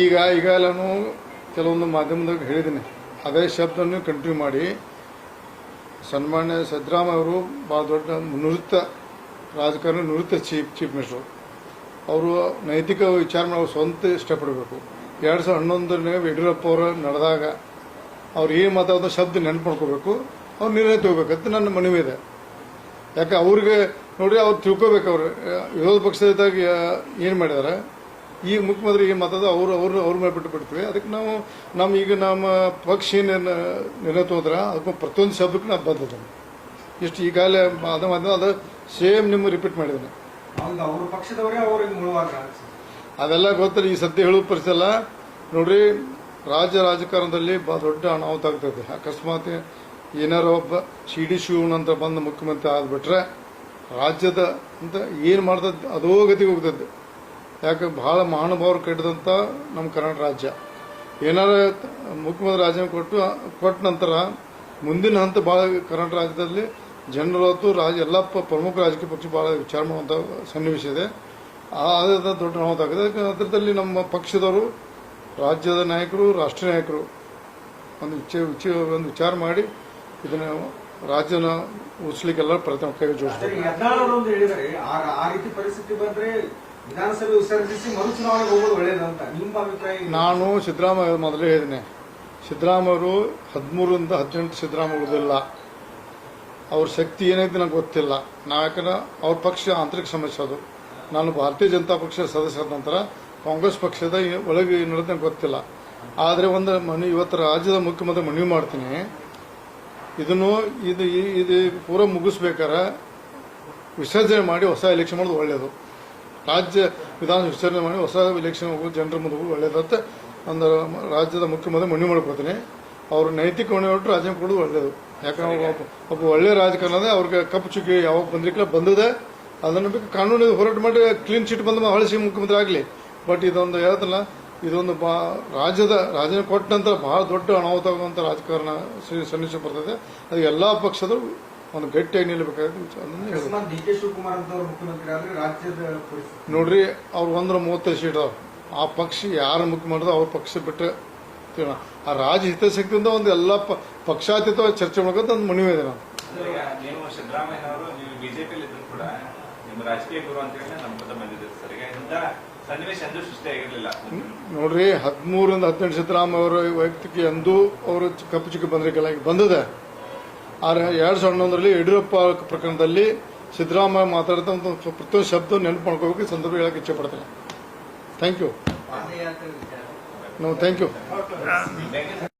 ಈಗ ಈಗ ನಾನು ಕೆಲವೊಂದು ಮಾಧ್ಯಮದಾಗ ಹೇಳಿದ್ದೀನಿ. ಅದೇ ಶಬ್ದವನ್ನು ಕಂಟಿನ್ಯೂ ಮಾಡಿ. ಸನ್ಮಾನ್ಯ ಸದ್ರಾಮ ಅವರು ಭಾಳ ದೊಡ್ಡ ನಿವೃತ್ತ ರಾಜಕಾರಣಿ, ನಿವೃತ್ತ ಚೀಫ್ ಚೀಫ್ ಮಿನಿಸ್ಟರ್ ಅವರು ನೈತಿಕ ವಿಚಾರ ಅವ್ರು ಸ್ವಂತ ಇಷ್ಟಪಡಬೇಕು. ಎರಡು ಸಾವಿರದ ಹನ್ನೊಂದನೇ ಯಡಿಯೂರಪ್ಪ ಅವರು ನಡೆದಾಗ ಅವ್ರು ಏನು ಮಾತಾಡೋದು ಶಬ್ದ ನೆನ್ಪು ಮಾಡ್ಕೋಬೇಕು. ಅವ್ರು ನಿರ್ಣಯ ತಗೋಬೇಕಂತ ನನ್ನ ಮನವಿ ಇದೆ. ಯಾಕೆ ಅವ್ರಿಗೆ ನೋಡಿ ಅವ್ರು ತಿಳ್ಕೊಬೇಕು ಅವ್ರು. ವಿರೋಧ ಪಕ್ಷದಾಗ ಏನು ಮಾಡಿದಾರೆ? ಈಗ ಮುಖ್ಯಮಂತ್ರಿ ಏನು ಮಾತಾಡೋ ಅವರು ಅವ್ರು ಅವ್ರ ಮೇಲೆ ಬಿಟ್ಟು ಬಿಡ್ತೀವಿ ಅದಕ್ಕೆ ನಾವು ನಮ್ಮ ಈಗ ನಮ್ಮ ಪಕ್ಷ ಏನು ನಿರ್ಣಯ ಹೋದ್ರೆ ಅದಕ್ಕೆ ಪ್ರತಿಯೊಂದು ಶಬ್ದಕ್ಕೆ ನಾವು ಬಂದಿದ್ದೇನೆ ಇಷ್ಟು ಈಗಾಗಲೇ ಅದ ಮಾಧ್ಯಮ ಅದು ಸೇಮ್ ನಿಮ್ಮ ರಿಪೀಟ್ ಮಾಡಿದ್ದೇನೆ ಅದೆಲ್ಲ ಗೊತ್ತಿಲ್ಲ ಈ ಸದ್ಯ ಹೇಳೋ ಪರಿಸ್ಥಿತಿ ಅಲ್ಲ ನೋಡ್ರಿ ರಾಜ್ಯ ರಾಜಕಾರಣದಲ್ಲಿ ಬಹಳ ದೊಡ್ಡ ಅನಾಹುತ ಆಗ್ತದೆ ಅಕಸ್ಮಾತ್ ಏನಾರ ಒಬ್ಬ ಸಿ ಡಿ ಶಿವನಂತ ಬಂದ ಮುಖ್ಯಮಂತ್ರಿ ಆದ್ಬಿಟ್ರೆ ರಾಜ್ಯದ ಅಂತ ಏನು ಮಾಡ್ತದೆ ಅದೋ ಗತಿಗೆ ಹೋಗ್ತದೆ ಯಾಕೆ ಬಹಳ ಮಹಾನುಭಾವರು ಕಟ್ಟಿದಂಥ ನಮ್ಮ ಕರ್ನಾಟಕ ರಾಜ್ಯ. ಏನಾರ ಮುಖ್ಯಮಂತ್ರಿ ರಾಜೀನಾಮೆ ಕೊಟ್ಟು, ಕೊಟ್ಟ ನಂತರ ಮುಂದಿನ ಹಂತ ಭಾಳ ಕರ್ನಾಟಕ ರಾಜ್ಯದಲ್ಲಿ ಜನರು ಹೊತ್ತು ರಾಜ, ಎಲ್ಲ ಪ್ರಮುಖ ರಾಜಕೀಯ ಪಕ್ಷ ಭಾಳ ವಿಚಾರ ಮಾಡುವಂಥ ಸನ್ನಿವೇಶ ಇದೆ. ದೊಡ್ಡ ನೋವಾಗಿದೆ ಅದಕ್ಕೆ ಅದರದಲ್ಲಿ ನಮ್ಮ ಪಕ್ಷದವರು, ರಾಜ್ಯದ ನಾಯಕರು, ರಾಷ್ಟ್ರೀಯ ನಾಯಕರು ಒಂದು ಒಂದು ವಿಚಾರ ಮಾಡಿ ಇದನ್ನ ರಾಜ್ಯನ ಉಳಿಸ್ಲಿಕ್ಕೆಲ್ಲ ಪ್ರಯತ್ನ ಕೈ ಜೋಡಿಸ್ತಾರೆ ಒಂದು ಹೇಳಿದ್ದಾರೆ ಆ- ರೀತಿ ಪರಿಸ್ಥಿತಿ ಬಂದ್ರೆ ವಿಧಾನಸಭೆ ವಿಸರ್ಜಿಸಿ ಹೋಗೋದು ನಿಮ್ಮ ಅಭಿಪ್ರಾಯ? ನಾನು ಸಿದ್ದರಾಮಯ್ಯ ಮೊದಲೇ ಹೇಳಿದ್ದೇನೆ ಸಿದ್ದರಾಮಯ್ಯವರು ಹದಿಮೂರರಿಂದ ಹದಿನೆಂಟು ಸಿದ್ದರಾಮಯ್ಯ ಉಳಿದಿಲ್ಲ ಅವ್ರ ಶಕ್ತಿ ಏನೈತೆ ನನಗೆ ಗೊತ್ತಿಲ್ಲ. ನಾವು ಯಾಕಂದ್ರೆ ಅವ್ರ ಪಕ್ಷ ಆಂತರಿಕ ಸಮಸ್ಯೆ ಅದು. ನಾನು ಭಾರತೀಯ ಜನತಾ ಪಕ್ಷದ ಸದಸ್ಯರ ನಂತರ ಕಾಂಗ್ರೆಸ್ ಪಕ್ಷದ ಒಳಗೆ ನಡೆದ ನಂಗೆ ಗೊತ್ತಿಲ್ಲ. ಆದರೆ ಒಂದು ಮನೆ ಇವತ್ತು ರಾಜ್ಯದ ಮುಖ್ಯಮಂತ್ರಿ ಮನವಿ ಮಾಡ್ತೀನಿ. ಇದನ್ನು ಇದು ಇದು ಪೂರ ಮುಗಿಸ್ಬೇಕಾರೆ ವಿಸರ್ಜನೆ ಮಾಡಿ ಹೊಸ ಎಲೆಕ್ಷನ್ ಮಾಡೋದು ಒಳ್ಳೆಯದು ರಾಜ್ಯ ವಿಧಾನ ವಿಸರ್ಜನೆ ಮಾಡಿ ಹೊಸ ಎಲೆಕ್ಷನ್ ಹೋಗೋದು ಜನರ ಮುಂದೆ ಹೋಗೋದು ಅಂತ ಒಂದು ರಾಜ್ಯದ ಮುಖ್ಯಮಂತ್ರಿ ಮನವಿ ಮಾಡ್ಕೊತೀನಿ ಅವರು ನೈತಿಕ ಹೊಣೆ ಹೊರಟು ರಾಜೀನಾಮೆ ಕೊಡೋದು ಒಳ್ಳೆಯದು ಯಾಕಂದ್ರೆ ಒಬ್ಬ ಒಬ್ಬ ಒಳ್ಳೆ ರಾಜಕಾರಣದ ಅವ್ರಿಗೆ ಕಪ್ಪು ಚುಕ್ಕಿ ಯಾವಾಗ ಬಂದಿರ್ಲಿಲ್ಲ ಬಂದಿದೆ. ಅದನ್ನು ಬೇಕು ಕಾನೂನು ಹೋರಾಟ ಮಾಡಿ ಕ್ಲೀನ್ ಚಿಟ್ ಬಂದ ಹಳಸಿ ಮುಖ್ಯಮಂತ್ರಿ ಆಗಲಿ. ಬಟ್ ಇದೊಂದು ಹೇಳ್ತಲ್ಲ ಇದೊಂದು ಬಾ ರಾಜ್ಯದ ರಾಜನ ಕೊಟ್ಟ ನಂತರ ಬಹಳ ದೊಡ್ಡ ಅನಾಹುತ ಆಗುವಂಥ ರಾಜಕಾರಣ ಸನ್ನಿವೇಶ ಬರ್ತದೆ. ಅದು ಎಲ್ಲ ಪಕ್ಷದರು ಒಂದು ಗಟ್ಟಿಯಾಗಿ ನಿಲ್ಲಬೇಕಾಗುತ್ತೆ ರಾಜ್ಯದ ನೋಡ್ರಿ ಅವ್ರು ಒಂದ್ರ ಮೂವತ್ತೈದು ಸೀಟ್ ಅದಾವ. ಆ ಪಕ್ಷ ಯಾರು ಮುಖ್ಯ ಮಾಡಿದ್ರು ಅವ್ರ ಪಕ್ಷ ಬಿಟ್ಟರೆ. ಆ ರಾಜ ಹಿತಾಸಕ್ತಿಯಿಂದ ಒಂದು ಎಲ್ಲ ಪಕ್ಷಾತೀತ ಪಕ್ಷಾತೀತವಾಗಿ ಚರ್ಚೆ ಮಾಡ್ಕೊಂತ ಒಂದು ಮನವಿ ಇದೆ ನಾನು ಸಿದ್ದರಾಮಯ್ಯ ಅವರು ಬಿಜೆಪಿಯಲ್ಲಿ ಕೂಡ ನಿಮ್ಮ ರಾಜಕೀಯ ಗುರು ಅಂತ ಹೇಳಿ ನಮ್ಮ ಪದ ಬಂದಿದ್ದೀರಿ ನೋಡ್ರಿ ಹದಿಮೂರಿಂದ ಹದಿನೆಂಟು ಸಿದ್ದರಾಮಯ್ಯ ಅವರ ವೈಯಕ್ತಿಕ ಎಂದು ಅವರು ಕಪ್ಪು ಚಿಕ್ಕ ಬಂದ್ರೆ ಈಗ ಬಂದಿದೆ. ಆದರೆ ಎರಡ್ ಸಾವಿರದ ಹನ್ನೊಂದರಲ್ಲಿ ಯಡಿಯೂರಪ್ಪ ಪ್ರಕರಣದಲ್ಲಿ ಸಿದ್ದರಾಮಯ್ಯ ಮಾತಾಡಿದ ಒಂದು ಪ್ರತಿಯೊಂದು ಶಬ್ದ ನೆನಪು ಮಾಡ್ಕೋಬೇಕು ಈ ಸಂದರ್ಭ ಹೇಳಕ್ಕೆ ಇಚ್ಛೆ ಪಡ್ತೇನೆ. Thank you no thank you